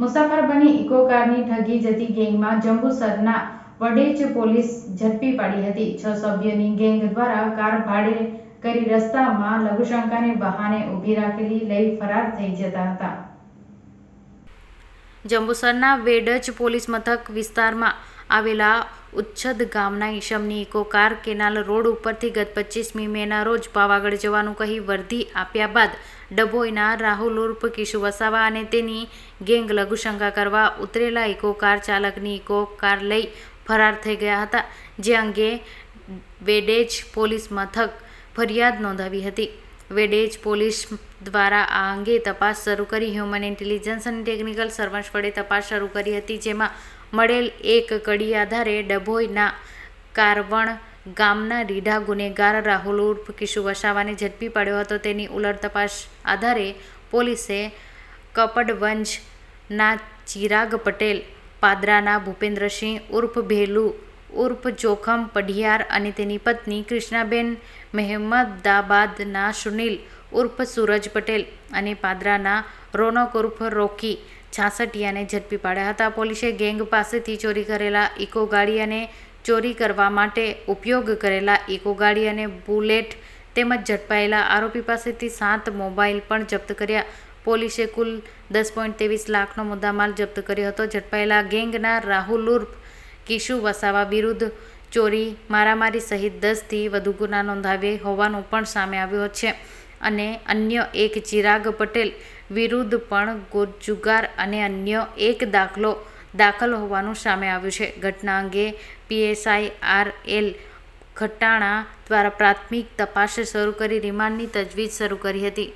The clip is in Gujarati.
મુસાફર બની ઇકો કારની ઠગી જતી ગેંગમાં જંબુસરના વડેજ પોલીસ ઝડપી પાડી હતી. છ સભ્યોની ગેંગ દ્વારા કાર ભાડે કરી રસ્તામાં લઘુશંકાને બહાને ઊભી રાખેલી લઈ ફરાર થઈ જતા હતા. જંબુસરના વેડજ પોલીસ મથક વિસ્તારમાં આવેલા ઉચ્છદ ગામના ઈશમની ઇકો કાર કેનાલ રોડ ઉપરથી ગત પચીસમી મેના રોજ પાવાગઢ જવાનું કહી વર્ધી આપ્યા બાદ ડભોઈના રાહુલ ઉર્ફ કિશુ વસાવા અને તેની ગેંગ લઘુશંકા કરવા ઉતરેલા ઇકો કાર ચાલકની ઇકો કાર લઈ ફરાર થઈ ગયા હતા, જે અંગે વેડેજ પોલીસ મથક ફરિયાદ નોંધાવી હતી. વેડેજ પોલીસ દ્વારા આ અંગે તપાસ શરૂ કરી, હ્યુમન ઇન્ટેલિજન્સ અને ટેકનિકલ સર્વન્સ વડે તપાસ શરૂ કરી હતી, જેમાં મળેલ એક કડી આધારે ડભોઈના કારવણ ગામના રીઢા ગુનેગાર રાહુલ ઉર્ફ કિશુ વસાવાને ઝડપી પાડ્યો હતો. તેની ઉલટ તપાસ આધારે પોલીસે કપડવંજના ચિરાગ પટેલ, પાદરાના ભૂપેન્દ્રસિંહ ઉર્ફ ભેલુ, ઉર્ફ જોખમ પઢિયાર અને તેની પત્ની કૃષ્ણાબેન મહેમદાબાદના સુનિલ ઉર્ફ સૂરજ પટેલ અને પાદરાના રોનક ઉર્ફ રોકી છાસઠિયાને ઝડપી પાડ્યા હતા. પોલીસે ગેંગ પાસેથી ચોરી કરેલા ઇકો ગાડી અને ચોરી કરવા માટે ઉપયોગ કરેલા ઇકો ગાડી અને બુલેટ તેમજ ઝડપાયેલા આરોપી પાસેથી સાત મોબાઈલ પણ જપ્ત કર્યા. પોલીસે કુલ દસ પોઈન્ટ ત્રેવીસ લાખનો મુદ્દામાલ જપ્ત કર્યો હતો. ઝડપાયેલા ગેંગના રાહુલ ઉર્ફ, કિશુ વસાવા વિરુદ્ધ ચોરી, મારામારી સહિત દસથી વધુ ગુના નોંધાવ્યા હોવાનું પણ સામે આવ્યું છે. અને અન્ય એક ચિરાગ પટેલ વિરુદ્ધ પણ ગોજુગાર અને અન્ય એક દાખલો દાખલ હોવાનું સામે આવ્યું છે. ઘટના અંગે પીએસઆઈ આર એલ ખટાણા દ્વારા પ્રાથમિક તપાસ શરૂ કરી, રિમાન્ડની તજવીજ શરૂ કરી હતી.